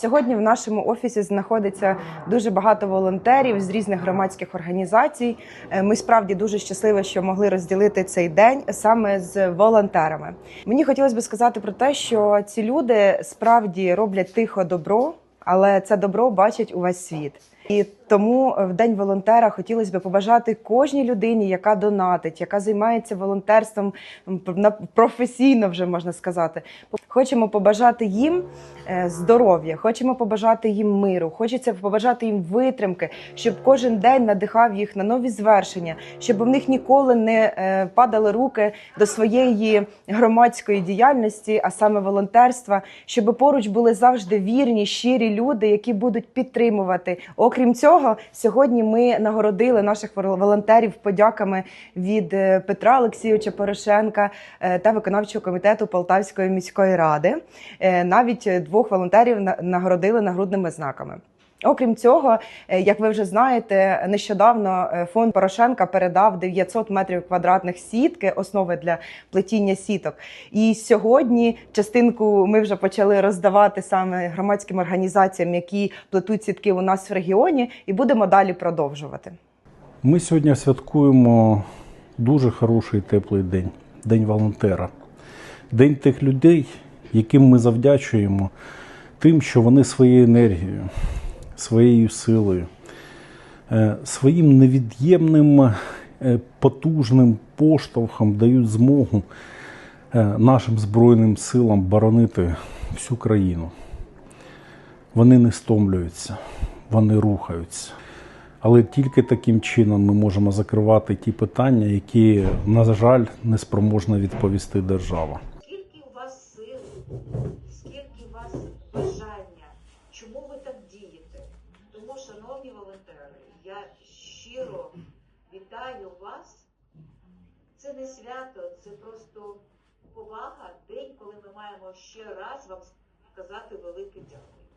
Сьогодні в нашому офісі знаходиться дуже багато волонтерів з різних громадських організацій. Е, Ми справді дуже щасливі, що могли розділити цей день саме з волонтерами. Мені хотілося б сказати про те, що ці люди справді роблять тихо добро, але це добро бачить увесь світ. І тому в день волонтера хотілося б побажати кожній людині, яка донатить, яка займається волонтерством професійно, вже можна сказати. Хочемо побажати їм е, здоров'я, хочемо побажати їм миру, хочеться побажати їм витримки, щоб кожен день надихав їх на нові звершення, щоб в них ніколи не е, падали руки до своєї громадської діяльності, а саме волонтерства, щоб поруч були завжди вірні, щирі люди, які будуть підтримувати. Окрім цього, сьогодні ми нагородили наших вол- волонтерів подяками від е, Петра Олексійовича Порошенка е, та виконавчого комітету Полтавської міської ради. Е, Навіть двох волонтерів на- нагородили нагрудними знаками. Окрім цього, е, як ви вже знаєте, нещодавно е, фонд Порошенка передав 900 метрів квадратних сітки, основи для плетіння сіток. І сьогодні частинку ми вже почали роздавати саме громадським організаціям, які плетуть сітки у нас в регіоні, і будемо далі продовжувати. Ми сьогодні святкуємо дуже хороший теплий день День волонтера. День тих людей, яким ми завдячуємо тим, що вони своєю енергією, своєю силою, е, своїм невід'ємним е, потужним поштовхом дають змогу е, нашим Збройним силам боронити всю країну. Вони не стомлюються, вони рухаються. Але тільки таким чином ми можемо закривати ті питання, які, на жаль, не спроможна відповісти держава. Скільки у вас сил, скільки у вас бажання, чому ви так дієте? Тому, шановні волонтери, я щиро вітаю вас. Це не свято, це просто повага, день, коли ми маємо ще раз вам сказати велике дякую.